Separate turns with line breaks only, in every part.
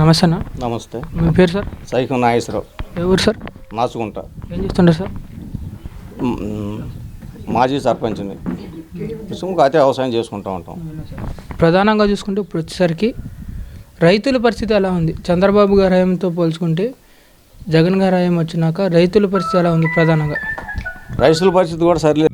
నమస్తే అన్న
నమస్తే.
మీ పేరు సార్?
సైకం నాగేశ్వరరావు.
ఊరు సార్?
నాచుకుంటా
ఏం చేస్తుంటారు సార్?
మాజీ సర్పంచ్ని. ఇంకా అదే వ్యవసాయం చేసుకుంటూ ఉంటాం.
ప్రధానంగా చూసుకుంటే ఇప్పుడు వచ్చేసరికి రైతుల పరిస్థితి ఎలా ఉంది? చంద్రబాబు గారి హయాంతో పోల్చుకుంటే జగన్ గారి హయాం వచ్చినాక రైతుల పరిస్థితి ఎలా ఉంది ప్రధానంగా?
రైతుల పరిస్థితి కూడా సరిలేదు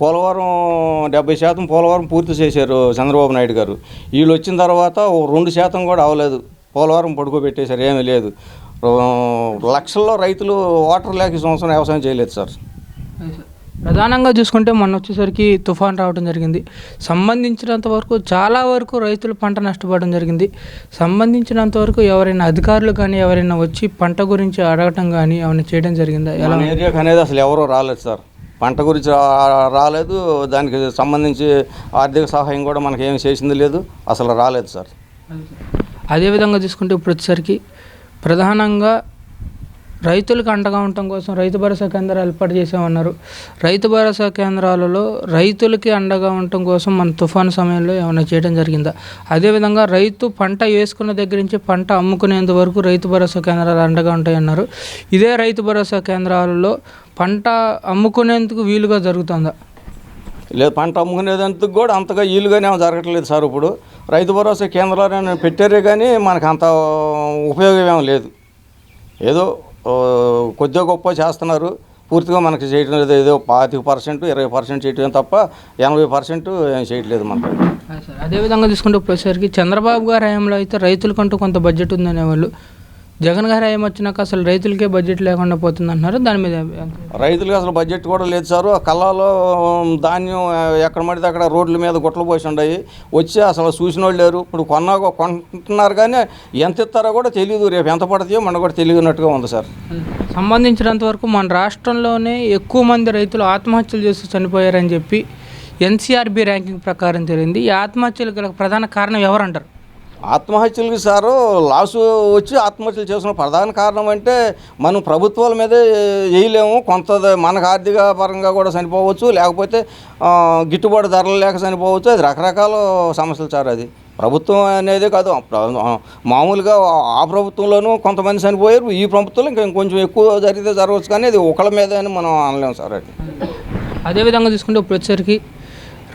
పోలవరం డెబ్బై శాతం పోలవరం పూర్తి చేశారు చంద్రబాబు నాయుడు గారు. వీళ్ళు వచ్చిన తర్వాత ఓ రెండు శాతం కూడా అవ్వలేదు పోలవరం పడుకోబెట్టేశారు ఏమీ లేదు. లక్షల్లో రైతులు వాటర్ లేక సంవత్సరం వ్యవసాయం చేయలేదు సార్.
ప్రధానంగా చూసుకుంటే మొన్న వచ్చేసరికి తుఫాన్ రావడం జరిగింది. సంబంధించినంత వరకు చాలా వరకు రైతులు పంట నష్టపోవడం జరిగింది. సంబంధించినంత వరకు ఎవరైనా అధికారులు కానీ ఎవరైనా వచ్చి పంట గురించి అడగటం కానీ ఏమైనా చేయడం జరిగిందా? ఎలా
ఏరియాకి అనేది అసలు ఎవరూ రాలేదు సార్. పంట గురించి రా- రాలేదు. దానికి సంబంధించి ఆర్థిక సహాయం కూడా మనకి ఏమి చేసింది లేదు. అసలు రాలేదు సార్.
అదేవిధంగా చూసుకుంటే ఇప్పుడు వచ్చేసరికి ప్రధానంగా రైతులకు అండగా ఉండటం కోసం రైతు భరోసా కేంద్రాలు ఏర్పాటు చేసామన్నారు రైతు భరోసా కేంద్రాలలో రైతులకి అండగా ఉండటం కోసం మన తుఫాను సమయంలో ఏమైనా చేయడం జరిగిందా? అదేవిధంగా రైతు పంట వేసుకున్న దగ్గర నుంచి పంట అమ్ముకునేంత వరకు రైతు భరోసా కేంద్రాలు అండగా ఉంటాయన్నారు. ఇదే రైతు భరోసా కేంద్రాలలో పంట అమ్ముకునేందుకు వీలుగా జరుగుతుందా?
లేదు పంట అమ్ముకునేదందుకు కూడా అంతగా వీలుగానే జరగట్లేదు సార్ ఇప్పుడు. రైతు భరోసా కేంద్రాలను పెట్టారే కానీ మనకు అంత ఉపయోగం ఏం లేదు. ఏదో కొద్దిగా గొప్ప చేస్తున్నారు. పూర్తిగా మనకి చేయడం లేదు. ఏదో పాతిక పర్సెంట్ ఇరవై పర్సెంట్ చేయటం తప్ప ఎనభై పర్సెంట్ ఏం చేయట్లేదు మనకి.
అదేవిధంగా తీసుకుంటే ఇప్పుడు చంద్రబాబు గారి హయాంలో అయితే రైతులకంటూ కొంత బడ్జెట్ ఉందనేవాళ్ళు. జగన్ గారి హయాం వచ్చినాక అసలు రైతులకే బడ్జెట్ లేకుండా పోతుంది అంటున్నారు దాని మీద
రైతులకు అసలు బడ్జెట్ కూడా లేదు సారు. ఆ కళ్ళాలో ధాన్యం ఎక్కడ పడితే అక్కడ రోడ్ల మీద గుట్టలు పోసి ఉన్నాయి వచ్చి అసలు చూసిన వాళ్ళు లేరు. ఇప్పుడు కొన్నా కొంటున్నారు కానీ ఎంత ఇస్తారో కూడా తెలియదు రేపు ఎంత పడతాయో మనకు కూడా తెలియనట్టుగా ఉంది సార్.
సంబంధించినంత వరకు మన రాష్ట్రంలోనే ఎక్కువ మంది రైతులు ఆత్మహత్యలు చేసి చనిపోయారని చెప్పి ఎన్సీఆర్బి ర్యాంకింగ్ ప్రకారం తెలిసింది ఈ ఆత్మహత్యలకు ప్రధాన కారణం ఎవరంటారు?
ఆత్మహత్యలకి సారు లాసు వచ్చి ఆత్మహత్యలు చేసిన ప్రధాన కారణం అంటే మనం ప్రభుత్వాల మీదే వేయలేము. కొంత మనకు ఆర్థిక పరంగా కూడా చనిపోవచ్చు లేకపోతే గిట్టుబాటు ధరలు లేక చనిపోవచ్చు అది రకరకాల సమస్యలు సార్ అది. ప్రభుత్వం అనేది కాదు. మామూలుగా ఆ ప్రభుత్వంలోనూ కొంతమంది చనిపోయారు. ఈ ప్రభుత్వంలో ఇంకా ఇంకొంచెం ఎక్కువ జరిగితే జరగవచ్చు. కానీ అది ఒకళ్ళ మీద అని మనం అనలేము సార్ అది.
అదేవిధంగా తీసుకుంటే ఇప్పుడు వచ్చేసరికి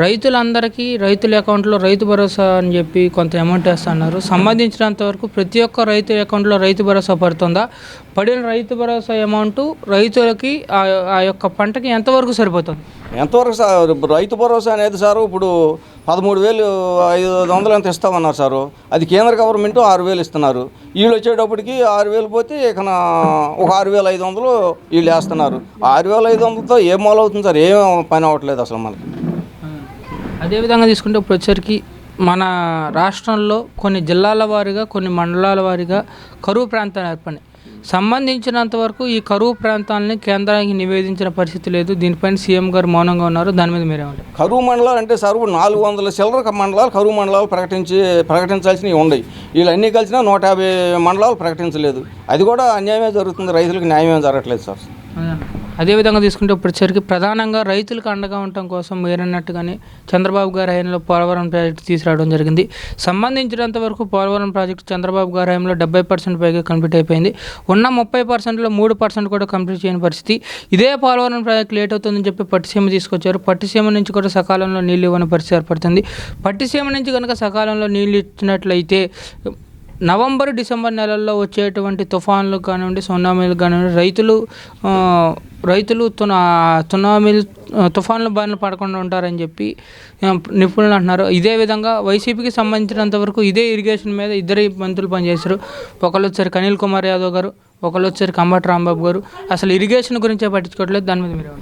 రైతులందరికీ రైతుల అకౌంట్లో రైతు భరోసా అని చెప్పి కొంత అమౌంట్ వేస్తున్నారు. సంబంధించినంత వరకు ప్రతి ఒక్క రైతు అకౌంట్లో రైతు భరోసా పడుతుందా? పడిన రైతు భరోసా అమౌంట్ రైతులకి ఆ ఆ యొక్క పంటకి ఎంతవరకు సరిపోతుంది?
ఎంతవరకు సార్? రైతు భరోసా అనేది సారు ఇప్పుడు పదమూడు వేలు ఐదు వందలు ఎంత ఇస్తామన్నారు సారు. అది కేంద్ర గవర్నమెంట్ ఆరు వేలు ఇస్తున్నారు. వీళ్ళు వచ్చేటప్పటికి ఆరు వేలు పోతే ఇక ఒక ఆరు వేల ఐదు వందలు వీళ్ళు వేస్తున్నారు. ఆరు వేల ఐదు వందలతో ఏం మొదలవుతుంది సార్? ఏం పని అవ్వట్లేదు అసలు మనకి.
అదేవిధంగా తీసుకుంటే ఇప్పుడు వచ్చేసరికి మన రాష్ట్రంలో కొన్ని జిల్లాల వారీగా కొన్ని మండలాల వారీగా కరువు ప్రాంతాలు ఏర్పడినాయి. సంబంధించినంత వరకు ఈ కరువు ప్రాంతాలని కేంద్రానికి నివేదించిన పరిస్థితి లేదు. దీనిపైన సీఎం గారు మౌనంగా ఉన్నారు. దాని మీద మీరేమంటారు
కరువు మండలాలు అంటే సార్ ఇప్పుడు నాలుగు వందల చిల్లర మండలాలు కరువు మండలాలు ప్రకటించి ప్రకటించాల్సినవి ఉన్నాయి. వీళ్ళు అన్నీ కలిసినా నూట యాభై మండలాలు ప్రకటించలేదు. అది కూడా అన్యాయమే జరుగుతుంది. రైతులకు న్యాయమే జరగట్లేదు సార్.
అదేవిధంగా తీసుకుంటే ఇప్పటిసరికి ప్రధానంగా రైతులకు అండగా ఉండటం కోసం మీరన్నట్టుగానే చంద్రబాబు గారి హయాంలో పోలవరం ప్రాజెక్టు తీసుకురావడం జరిగింది. సంబంధించినంత వరకు పోలవరం ప్రాజెక్టు చంద్రబాబు గారి హయాంలో డెబ్బై పర్సెంట్ పైగా కంప్లీట్ అయిపోయింది. ఉన్న ముప్పై పర్సెంట్లో మూడు పర్సెంట్ కూడా కంప్లీట్ చేయని పరిస్థితి. ఇదే పోలవరం ప్రాజెక్ట్ లేట్ అవుతుందని చెప్పి పట్టిసీమ తీసుకొచ్చారు. పట్టిసీమ నుంచి కూడా సకాలంలో నీళ్ళు ఇవ్వని పరిస్థితి ఏర్పడుతుంది. పట్టిసీమ నుంచి కనుక సకాలంలో నీళ్ళు ఇచ్చినట్లయితే నవంబర్ డిసెంబర్ నెలల్లో వచ్చేటువంటి తుఫాన్లు కానివ్వండి సునామీలు కానివ్వండి రైతులు రైతులు తున తునామీలు ఆ, తుఫాన్ల బారిన పడకుండా ఉంటారని చెప్పి నిపుణులు అంటున్నారు. ఇదే విధంగా వైసీపీకి సంబంధించినంత వరకు ఇదే ఇరిగేషన్ మీద ఇద్దరు మంత్రులు పనిచేశారు. ఒకళ్ళు వచ్చారు కనిల్ కుమార్ యాదవ్ గారు ఒకళ్ళు వచ్చారు కంబటి రాంబాబు గారు. అసలు ఇరిగేషన్ గురించే పట్టించుకోవట్లేదు దాని మీద మీరు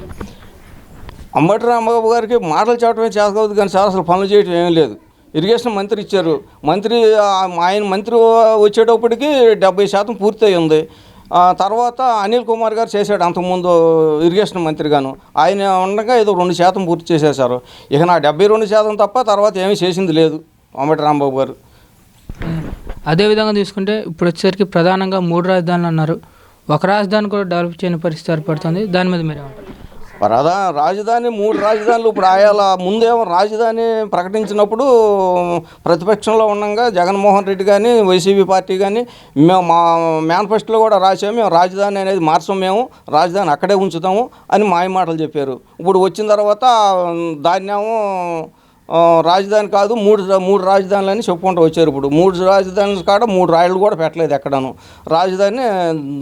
అంబటి రాంబాబు గారికి మాటలు చెప్పడమే చేసుకోవద్దు కానీ సార్ అసలు పనులు చేయటం ఏమీ లేదు. ఇరిగేషన్ మంత్రి ఇచ్చారు. మంత్రి ఆయన మంత్రి వచ్చేటప్పటికి డెబ్బై శాతం పూర్తి ఉంది. ఆ తర్వాత అనిల్ కుమార్ గారు చేశాడు అంతకుముందు ఇరిగేషన్ మంత్రిగాను. ఆయన ఉండగా ఏదో రెండు శాతం పూర్తి చేసేసారు ఇక నా డెబ్బై రెండు శాతం తప్ప తర్వాత ఏమీ చేసింది లేదు అంబటి రాంబాబు గారు.
అదేవిధంగా తీసుకుంటే ఇప్పుడు వచ్చేసరికి ప్రధానంగా మూడు రాజధానులు అన్నారు. ఒక రాజధాని కూడా డెవలప్ చేయని పరిస్థితి ఏర్పడుతుంది. దాని మీద మీరు
ప్రధా రాజధాని మూడు రాజధానులు ఇప్పుడు ఆయాల ముందేమో రాజధాని ప్రకటించినప్పుడు ప్రతిపక్షంలో ఉండగా జగన్మోహన్ రెడ్డి కానీ వైసీపీ పార్టీ కానీ మేము మా మేనిఫెస్టోలో కూడా రాసాము మేము రాజధాని అనేది మార్చం మేము. రాజధాని అక్కడే ఉంచుతాము అని మాయమాటలు చెప్పారు. ఇప్పుడు వచ్చిన తర్వాత దాన్నేమో రాజధాని కాదు మూడు మూడు రాజధానులని చెప్పుకుంటూ వచ్చారు ఇప్పుడు. మూడు రాజధానులు కాడ మూడు రాయలు కూడా పెట్టలేదు ఎక్కడను. రాజధాని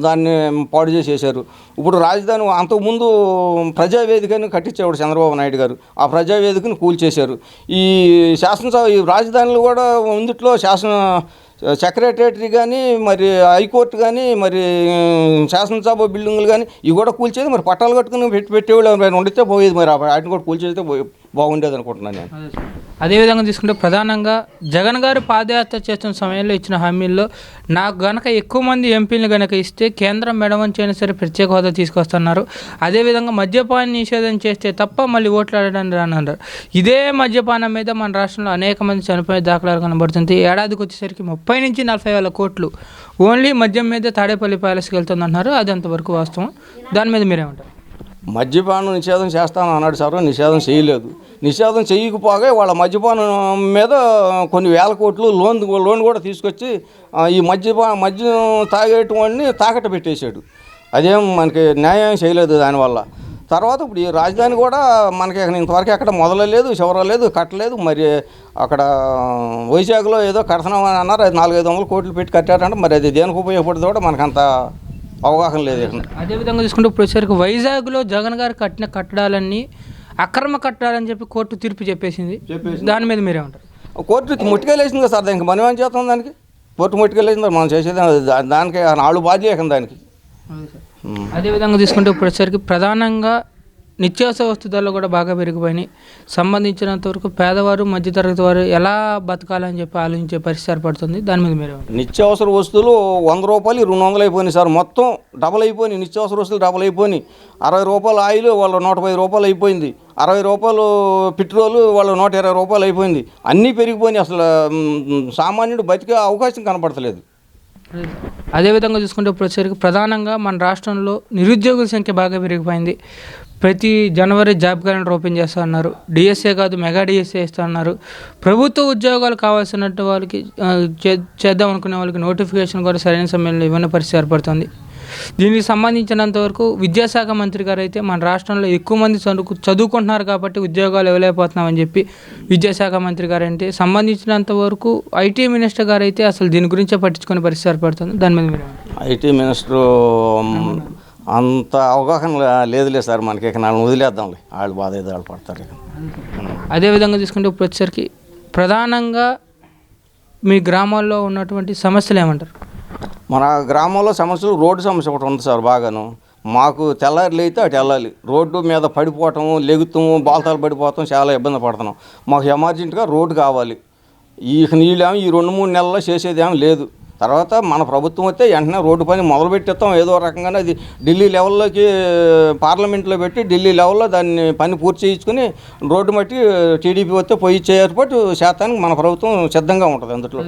దాన్ని పాడు చేసేసారు ఇప్పుడు రాజధాని అంతకుముందు ప్రజావేదికని కట్టించేవాడు చంద్రబాబు నాయుడు గారు. ఆ ప్రజావేదికని కూల్చేశారు. ఈ శాసనసభ ఈ రాజధానులు కూడా ముందుట్లో శాసన సెక్రటరీ కానీ మరి హైకోర్టు కానీ మరి శాసనసభ బిల్డింగ్లు కానీ ఇవి కూడా కూల్చేది. మరి పట్టాలు కట్టుకుని పెట్టి పెట్టేవాళ్ళు ఉండితే పోయేది మరి. వాటిని కూడా కూల్చేస్తే బాగుండేది అనుకుంటున్నాను నేను.
అదేవిధంగా తీసుకుంటే ప్రధానంగా జగన్ గారు పాదయాత్ర చేస్తున్న సమయంలో ఇచ్చిన హామీల్లో నాకు గనక ఎక్కువ మంది ఎంపీలు గనక ఇస్తే కేంద్రం మెడవంచి అయినా సరే ప్రత్యేక హోదా తీసుకొస్తున్నారు. అదేవిధంగా మద్యపాన నిషేధం చేస్తే తప్ప మళ్ళీ ఓట్లు ఆడడానికి రానన్నారు. ఇదే మద్యపానం మీద మన రాష్ట్రంలో అనేక మంది చనిపోయే దాఖలాలు కనబడుతుంది. ఏడాదికి వచ్చేసరికి ముప్పై నుంచి నలభై వేల కోట్లు ఓన్లీ మద్యం మీద తాడేపల్లి ప్యాలెస్కి వెళ్తుందన్నారు అది అంతవరకు వాస్తవం. దాని మీద మీరేమంటారు?
మద్యపానం నిషేధం చేస్తాను అన్నాడు సార్ నిషేధం చేయలేదు. నిషేధం చేయకపోగా వాళ్ళ మద్యపానం మీద కొన్ని వేల కోట్లు లోన్ లోన్ కూడా తీసుకొచ్చి ఈ మద్యపా మద్యం తాగేటువంటి తాకట్టు పెట్టేశాడు. అదేం మనకి న్యాయం చేయలేదు దానివల్ల. తర్వాత ఇప్పుడు ఈ రాజధాని కూడా మనకి ఇంతవరకు ఎక్కడ మొదలలేదు చివరలేదు కట్టలేదు. మరి అక్కడ వైజాగ్లో ఏదో కడుతున్నామని అన్నారు అది నాలుగైదు వందల కోట్లు పెట్టి కట్టారంటే. మరి అది దేనికి ఉపయోగపడుతుందో కూడా మనకంత అవగాహన లేదు
అదేవిధంగా చూసుకుంటే ఇప్పుడు వచ్చేసరికి వైజాగ్లో జగన్ గారు కట్టిన కట్టడాలన్నీ అక్రమ కట్టడాలని చెప్పి కోర్టు తీర్పు చెప్పేసింది. దాని మీద మీరేమంటారు
కోర్టు ముట్టుకెళ్ళేసింది కదా సార్ దానికి? మనం ఏం చేస్తాం దానికి? కోర్టు ముట్టుకెళ్ళేసింది మనం చేసేది దానికి నాలుగు బాధ్యత దానికి.
అదేవిధంగా తీసుకుంటే ఇప్పుడు వచ్చేసరికి ప్రధానంగా నిత్యావసర వస్తు ధరలు కూడా బాగా పెరిగిపోయినాయి. సంబంధించినంత వరకు పేదవారు మధ్యతరగతి వారు ఎలా బతకాలని చెప్పి ఆలోచించే పరిస్థితి ఏర్పడుతుంది. దాని మీద మీరేమంటారు
నిత్యావసర వస్తువులు వంద రూపాయలు రెండు వందలు అయిపోయినాయి సార్. మొత్తం డబల్ అయిపోయినాయి. నిత్యావసర వస్తువులు డబల్ అయిపోయినాయి. అరవై రూపాయలు ఆయిల్ వాళ్ళ నూట పది రూపాయలు అయిపోయింది. అరవై రూపాయలు పెట్రోలు వాళ్ళ నూట ఇరవై రూపాయలు అయిపోయింది. అన్నీ పెరిగిపోయినాయి అసలు. సామాన్యుడు బతికే అవకాశం కనపడతలేదు.
అదేవిధంగా చూసుకుంటే వచ్చేసరికి ప్రధానంగా మన రాష్ట్రంలో నిరుద్యోగుల సంఖ్య బాగా పెరిగిపోయింది. ప్రతి జనవరి జాబ్ క్యాలెండర్ ఓపెన్ చేస్తా అన్నారు. డిఎస్ఏ కాదు మెగా డిఎస్ఏ ఇస్తా అన్నారు. ప్రభుత్వ ఉద్యోగాలు కావాల్సినట్టు వాళ్ళకి చేద్దాం అనుకునే వాళ్ళకి నోటిఫికేషన్ కూడా సరైన సమయంలో ఇవ్వని పరిస్థితి ఏర్పడుతుంది. దీనికి సంబంధించినంత వరకు విద్యాశాఖ మంత్రి గారు అయితే మన రాష్ట్రంలో ఎక్కువ మంది చదువుకు చదువుకుంటున్నారు కాబట్టి ఉద్యోగాలు ఇవ్వలేకపోతున్నామని చెప్పి విద్యాశాఖ మంత్రి గారు అంటే సంబంధించినంత వరకు ఐటీ మినిస్టర్ గారు అయితే అసలు దీని గురించే పట్టించుకునే పరిస్థితి ఏర్పడుతుంది. దాని మీద
ఐటీ మినిస్టర్ అంత అవగాహన లేదులే సార్ మనకి ఇక నన్ను వదిలేద్దాంలే. వాళ్ళు బాధ ఏదో వాళ్ళు పడతారు ఇక.
అదేవిధంగా తీసుకుంటే ఇప్పుడు వచ్చేసరికి ప్రధానంగా మీ గ్రామాల్లో ఉన్నటువంటి సమస్యలు ఏమంటారు?
మన గ్రామంలో సమస్యలు రోడ్డు సమస్య ఒకటి ఉంది సార్ బాగాను. మాకు తెల్లారి అయితే అటు వెళ్ళాలి. రోడ్డు మీద పడిపోవటం లెగుతాము బాల్తాలు పడిపోవటం చాలా ఇబ్బంది పడుతున్నాం. మాకు ఎమర్జెంట్గా రోడ్డు కావాలి. ఈ నీళ్ళేమో ఈ రెండు మూడు నెలల్లో చేసేదేమో లేదు. తర్వాత మన ప్రభుత్వం వస్తే వెంటనే రోడ్డు పని మొదలు పెట్టేస్తాం ఏదో రకంగానే అది ఢిల్లీ లెవెల్లోకి పార్లమెంట్లో పెట్టి ఢిల్లీ లెవెల్లో దాన్ని పని పూర్తి చేయించుకుని రోడ్డు మట్టి టీడీపీ వస్తే పోయి ఇచ్చే ఏర్పాటు శాతానికి మన ప్రభుత్వం సిద్ధంగా ఉంటుంది అందులో